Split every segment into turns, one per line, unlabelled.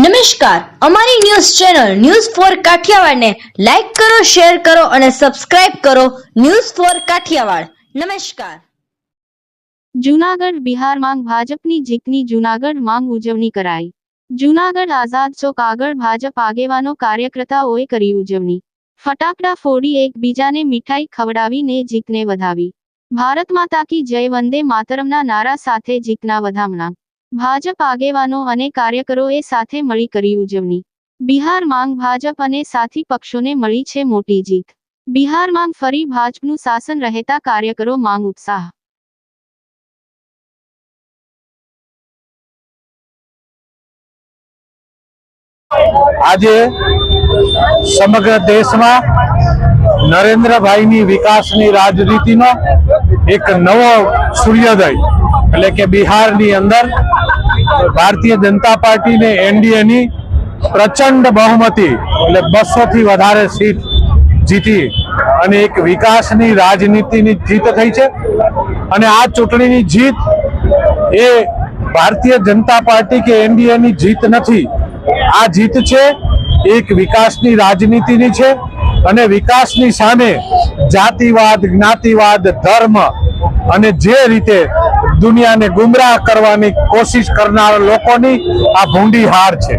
નમસ્કાર. અમારી news channel news four કાઠિયાવાડને લાઈક કરો, શેર કરો અને સબસ્ક્રાઇબ કરો ન્યૂઝ ફોર કાઠિયાવાડ. નમસ્કાર.
જૂનાગઢ બિહાર માંગ ભાજપની જીતની જૂનાગઢ માંગ ઉજવણી કરાઈ. જૂનાગઢ આઝાદ ચોક આગળ ભાજપ આગેવાનો કાર્યકર્તાઓએ કરી ઉજવણી. ફટાકડા ફોડી એકબીજાને મીઠાઈ ખવડાવીને જીતને વધાવી. ભારત માતા કી જય વંદે માતરમના નારા સાથે જીતના વધામણા. ભાજપ આગેવાનો અને કાર્યકરોએ સાથે મળી કરી ઉજવણી. બિહાર માંગ ભાજપ અને સાથી પક્ષોને મળી છે મોટી જીત. બિહાર માંગ ફરી ભાજપનું શાસન રહેતા કાર્યકરો માંગ ઉત્સાહ.
આજે સમગ્ર દેશમાં નરેન્દ્રભાઈની વિકાસની રાજનીતિનો એક નવો સૂર્યોદય એટલે કે બિહારની અંદર ભારતીય જનતા પાર્ટીને એનડીએની પ્રચંડ બહુમતી, એટલે બસો થી વધારે સીટ જીતી અને એક વિકાસની રાજનીતિની જીત થઈ છે. અને આ ચૂંટણીની જીત એ ભારતીય જનતા પાર્ટી કે એનડીએની જીત નથી. આ જીત છે એક વિકાસની રાજનીતિની છે અને વિકાસની સામે જાતિવાદ, જ્ઞાતિવાદ, ધર્મ અને જે રીતે દુનિયાને ગુમરાહ કરવાની કોશિશ કરનાર લોકોની આ ભૂંડી હાર છે.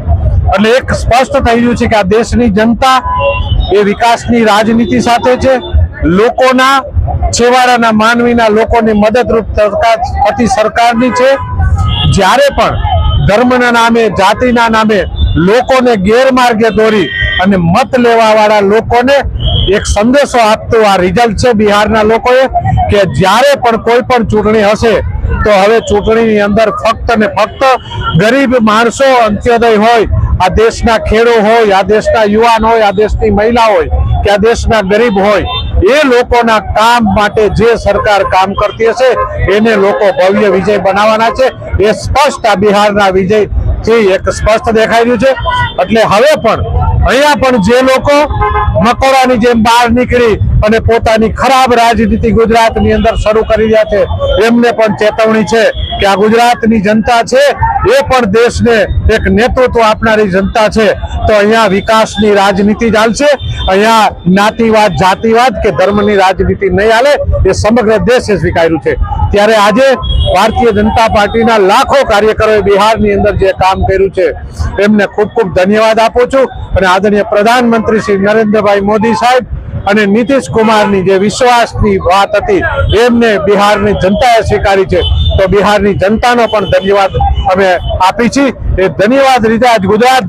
એટલે એક સ્પષ્ટ થઈ રહ્યું છે કે આ દેશની જનતા એ વિકાસની રાજનીતિ સાથે છે. લોકોના છેવાડાના માનવીના લોકોની મદદરૂપ થતી સરકારની છે. જ્યારે પણ ધર્મના નામે, જાતિના નામે લોકોને ગેરમાર્ગે દોરી અને મત લેવા વાળા લોકોને એક સંદેશો આપતો આ રિઝલ્ટ છે બિહારના લોકોએ કે જ્યારે પણ કોઈ પણ ચૂંટણી હશે, તો હવે ચૂંટણીની અંદર ફક્ત ને ફક્ત ગરીબ માણસો અંત્યોદય હોય, આ દેશના ખેડો હોય, આ દેશના યુવાન હોય, આ દેશની મહિલા હોય, કે આ દેશના ગરીબ હોય, એ લોકોના કામ માટે જે સરકાર કામ કરતી હશે, એને લોકો ભવ્ય વિજય બનાવવાના છે. એ સ્પષ્ટ આ બિહારના વિજયથી એક સ્પષ્ટ દેખાઈ રહ્યું છે. એટલે હવે પણ અહીંયા પણ જે લોકો મકોડાની જેમ બહાર નીકળી અને પોતાની ખરાબ રાજનીતિ ગુજરાતની અંદર શરૂ કરી રહ્યા છે, એમને પણ ચેતવણી છે. કે આ ગુજરાતની જનતા છે, એ પણ દેશને એક નેતૃત્વ આપનારી જનતા છે. તો અહીંયા વિકાસની રાજનીતિ ચાલશે, અહીંયા જ્ઞાતિવાદ, જાતિવાદ કે ધર્મની રાજનીતિ નહીં હાલે, એ સમગ્ર દેશે સ્વીકાર્યું છે. ત્યારે આજે ભારતીય જનતા પાર્ટીના લાખો કાર્યકરોએ બિહારની અંદર જે કામ કર્યું છે, એમને ખૂબ ખૂબ ધન્યવાદ આપું છું. અને આદરણીય પ્રધાનમંત્રી શ્રી નરેન્દ્રભાઈ મોદી સાહેબ અને નીતિશ કુમારની જે વિશ્વાસની વાત હતી, એમને બિહારની જનતાએ સ્વીકારી છે. તો બિહારની જનતાનો પણ ધન્યવાદ અમે આપી છીએ. એ ધન્યવાદ રીતે આજ ગુજરાત